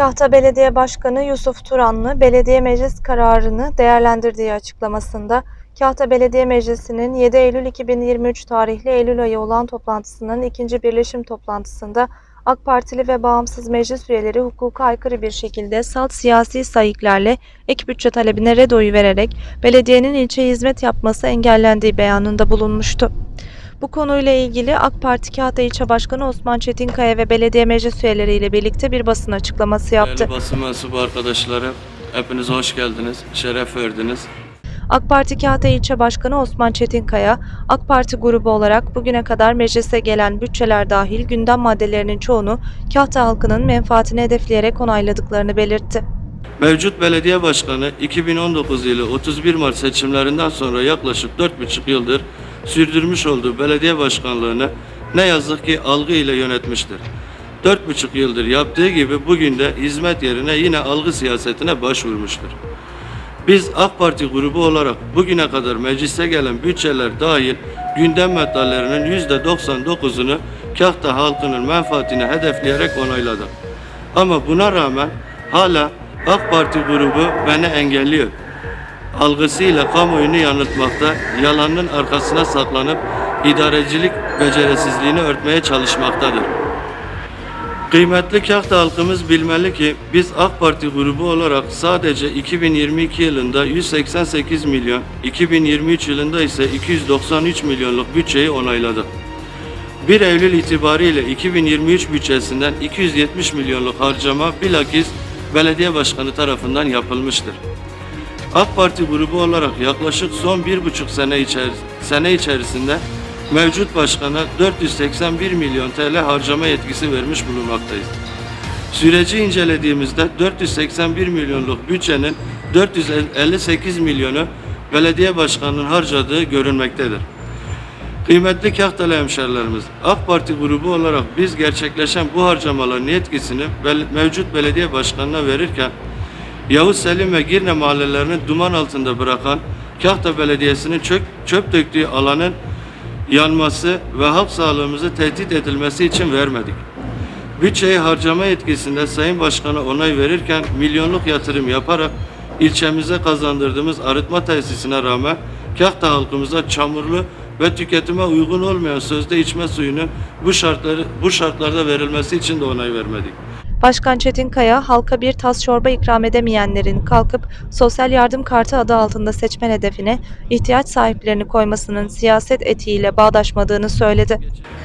Kahta Belediye Başkanı Yusuf Turanlı, belediye meclis kararını değerlendirdiği açıklamasında, Kahta Belediye Meclisi'nin 7 Eylül 2023 tarihli Eylül ayı olan toplantısının ikinci birleşim toplantısında AK Partili ve bağımsız meclis üyeleri hukuka aykırı bir şekilde salt siyasi sayıklarla ek bütçe talebine red oyu vererek belediyenin ilçe hizmet yapması engellendiği beyanında bulunmuştu. Bu konuyla ilgili AK Parti Kahta İlçe Başkanı Osman Çetinkaya ve belediye meclis üyeleriyle birlikte bir basın açıklaması yaptı. Değerli basın mensubu arkadaşlarım, hepiniz hoş geldiniz, şeref verdiniz. AK Parti Kahta İlçe Başkanı Osman Çetinkaya, AK Parti grubu olarak bugüne kadar meclise gelen bütçeler dahil gündem maddelerinin çoğunu Kahta halkının menfaatini hedefleyerek onayladıklarını belirtti. Mevcut belediye başkanı 2019 yılı 31 Mart seçimlerinden sonra yaklaşık 4,5 yıldır sürdürmüş olduğu belediye başkanlığını ne yazık ki algı ile yönetmiştir. 4,5 yıldır yaptığı gibi bugün de hizmet yerine yine algı siyasetine başvurmuştur. Biz AK Parti grubu olarak bugüne kadar meclise gelen bütçeler dahil gündem maddelerinin %99'unu Kahta halkının menfaatini hedefleyerek onayladık. Ama buna rağmen hala AK Parti grubu beni engelliyor. Algısıyla kamuoyunu yanıltmakta, yalanın arkasına saklanıp idarecilik becerisizliğini örtmeye çalışmaktadır. Kıymetli Kahta halkımız bilmeli ki biz AK Parti grubu olarak sadece 2022 yılında 188 milyon, 2023 yılında ise 293 milyonluk bütçeyi onayladık. 1 Eylül itibariyle 2023 bütçesinden 270 milyonluk harcama bilakis belediye başkanı tarafından yapılmıştır. AK Parti grubu olarak yaklaşık son bir buçuk sene, içer sene içerisinde mevcut başkana 481 milyon TL harcama yetkisi vermiş bulunmaktayız. Süreci incelediğimizde 481 milyonluk bütçenin 458 milyonu belediye başkanının harcadığı görünmektedir. Kıymetli Kahtalı hemşerilerimiz, AK Parti grubu olarak biz gerçekleşen bu harcamaların yetkisini mevcut belediye başkanına verirken Yavuz Selim ve Girne mahallelerini duman altında bırakan Kahta Belediyesi'nin çöp, çöp döktüğü alanın yanması ve halk sağlığımızı tehdit edilmesi için vermedik. Bütçeyi harcama yetkisinde Sayın Başkan'a onay verirken milyonluk yatırım yaparak ilçemize kazandırdığımız arıtma tesisine rağmen Kahta halkımıza çamurlu ve tüketime uygun olmayan sözde içme suyunu bu şartları bu şartlarda verilmesi için de onay vermedik. Başkan Çetinkaya, halka bir tas çorba ikram edemeyenlerin kalkıp sosyal yardım kartı adı altında seçmen hedefine ihtiyaç sahiplerini koymasının siyaset etiğiyle bağdaşmadığını söyledi.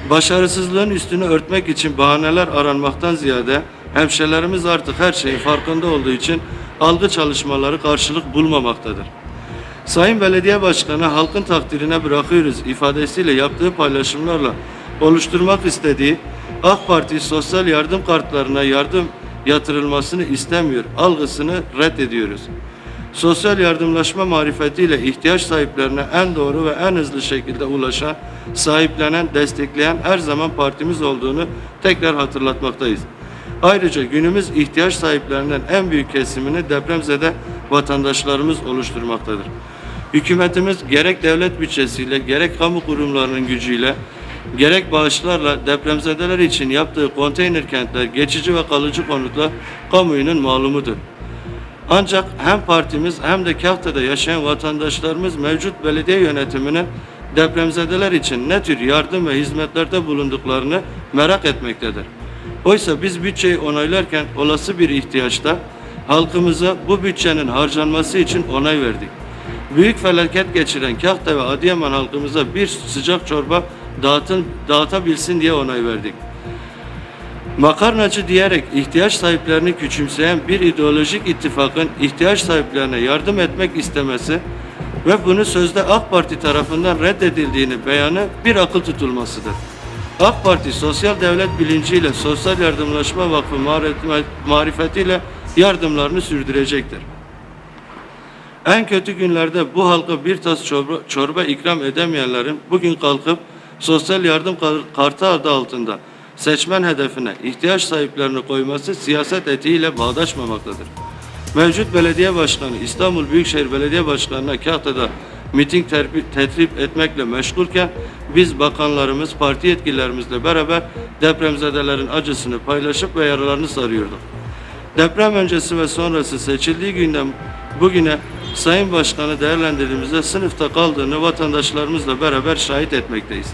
Başarısızlığın üstünü örtmek için bahaneler aranmaktan ziyade hemşerilerimiz artık her şeyin farkında olduğu için algı çalışmaları karşılık bulmamaktadır. Sayın Belediye Başkanı halkın takdirine bırakıyoruz ifadesiyle yaptığı paylaşımlarla oluşturmak istediği AK Parti sosyal yardım kartlarına yardım yatırılmasını istemiyor algısını reddediyoruz. Sosyal yardımlaşma marifetiyle ihtiyaç sahiplerine en doğru ve en hızlı şekilde ulaşan, sahiplenen, destekleyen her zaman partimiz olduğunu tekrar hatırlatmaktayız. Ayrıca günümüz ihtiyaç sahiplerinden en büyük kesimini depremzede vatandaşlarımız oluşturmaktadır. Hükümetimiz gerek devlet bütçesiyle gerek kamu kurumlarının gücüyle gerek bağışlarla depremzedeler için yaptığı konteyner kentler, geçici ve kalıcı konutlar kamuoyunun malumudur. Ancak hem partimiz hem de Kahta'da yaşayan vatandaşlarımız mevcut belediye yönetiminin depremzedeler için ne tür yardım ve hizmetlerde bulunduklarını merak etmektedir. Oysa biz bütçeyi onaylarken olası bir ihtiyaçta halkımıza bu bütçenin harcanması için onay verdik. Büyük felaket geçiren Kahta ve Adıyaman halkımıza bir sıcak çorba dağıtın, dağıtabilsin diye onay verdik. Makarnacı diyerek ihtiyaç sahiplerini küçümseyen bir ideolojik ittifakın ihtiyaç sahiplerine yardım etmek istemesi ve bunu sözde AK Parti tarafından reddedildiğini beyanı bir akıl tutulmasıdır. AK Parti sosyal devlet bilinciyle Sosyal Yardımlaşma Vakfı marifet- marifetiyle yardımlarını sürdürecektir. En kötü günlerde bu halka bir tas çorba, çorba ikram edemeyenlerin bugün kalkıp sosyal yardım kar- kartı adı altında seçmen hedefine ihtiyaç sahiplerini koyması siyaset etiğiyle bağdaşmamaktadır. Mevcut belediye başkanı İstanbul Büyükşehir Belediye Başkanı'na Kahta'da miting tetrip etmekle meşgulken biz bakanlarımız, parti yetkililerimizle beraber depremzedelerin acısını paylaşıp ve yaralarını sarıyorduk. Deprem öncesi ve sonrası seçildiği günden bugüne Sayın Başkanı değerlendirdiğimizde sınıfta kaldığını vatandaşlarımızla beraber şahit etmekteyiz.